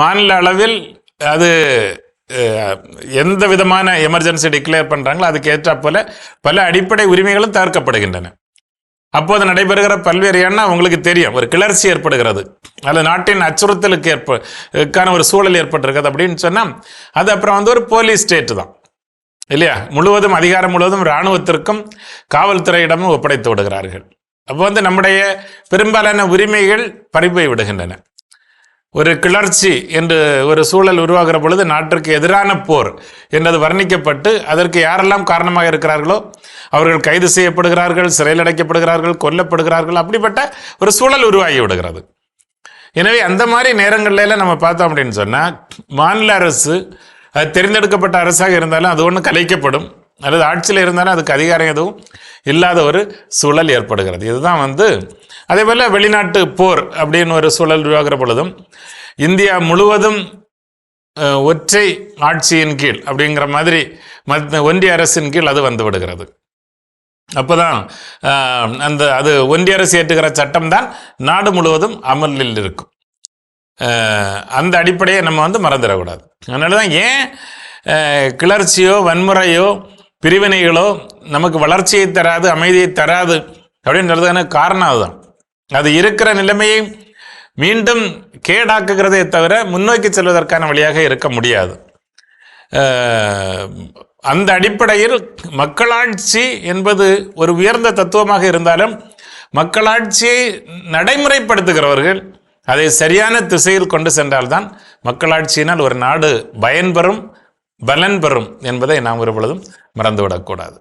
மாநில அளவில் அது எந்த விதமான எமர்ஜென்சி டிக்ளேர் பண்ணுறாங்களோ அதுக்கு ஏற்றா போல பல அடிப்படை உரிமைகளும் தவிர்க்கப்படுகின்றன அப்போது நடைபெறுகிற பல்வேறு எண்ணம் உங்களுக்கு தெரியும். ஒரு கிளர்ச்சி ஏற்படுகிறது. அல்லது நாட்டின் அச்சுறுத்தலுக்கு ஏற்பக்கான ஒரு சூழல் ஏற்பட்டிருக்கிறது அப்படின்னு சொன்னால் அது அப்புறம் வந்து ஒரு போலீஸ் ஸ்டேட்டு தான். இல்லையா? முழுவதும் அதிகாரம் முழுவதும் இராணுவத்திற்கும் காவல்துறையிடமும் ஒப்படைத்து விடுகிறார்கள். அப்போ வந்து நம்முடைய பெரும்பாலான உரிமைகள் பறிப்பை விடுகின்றன. ஒரு கிளர்ச்சி என்று ஒரு சூழல் உருவாகிற பொழுது நாட்டிற்கு எதிரான போர் என்றது வர்ணிக்கப்பட்டு அதற்கு யாரெல்லாம் காரணமாக இருக்கிறார்களோ அவர்கள் கைது செய்யப்படுகிறார்கள் சிறையில் அடைக்கப்படுகிறார்கள் கொல்லப்படுகிறார்கள் அப்படிப்பட்ட ஒரு சூழல் உருவாகி விடுகிறது. எனவே அந்த மாதிரி நேரங்கள்லாம் நம்ம பார்த்தோம் அப்படின்னு சொன்னால் மாநில அரசு அது தேர்ந்தெடுக்கப்பட்ட அரசாக இருந்தாலும் அது ஒன்று கலைக்கப்படும். அல்லது ஆட்சியில் இருந்தாலும் அதுக்கு அதிகாரம் எதுவும் இல்லாத ஒரு சூழல் ஏற்படுகிறது. இதுதான் வந்து அதே போல் வெளிநாட்டு போர் அப்படின்னு ஒரு சூழல் உருவாகிற பொழுதும் இந்தியா முழுவதும் ஒற்றை ஆட்சியின் கீழ் அப்படிங்கிற மாதிரி மத் ஒன்றிய அரசின் கீழ் அது வந்து விடுகிறது. அப்போதான் அந்த அது ஒன்றிய அரசு ஏற்றுகிற சட்டம் தான் நாடு முழுவதும் அமலில் இருக்கும். அந்த அடிப்படையை நம்ம வந்து மறந்துடக்கூடாது. அதனால தான் ஏன் கிளர்ச்சியோ வன்முறையோ பிரிவினைகளோ நமக்கு வளர்ச்சியை தராது அமைதியை தராது அப்படின்றதுக்கான காரணம் அதுதான். அது இருக்கிற நிலைமையை மீண்டும் கேடாக்குகிறதே தவிர முன்னோக்கி செல்வதற்கான வழியாக இருக்க முடியாது. அந்த அடிப்படையில் மக்களாட்சி என்பது ஒரு உயர்ந்த தத்துவமாக இருந்தாலும் மக்களாட்சியை நடைமுறைப்படுத்துகிறவர்கள் அதை சரியான திசையில் கொண்டு சென்றால்தான் மக்களாட்சியினால் ஒரு நாடு பயன்பெறும் பலன் பெறும் என்பதை நாம் ஒருபொழுதும் மறந்துவிடக்கூடாது.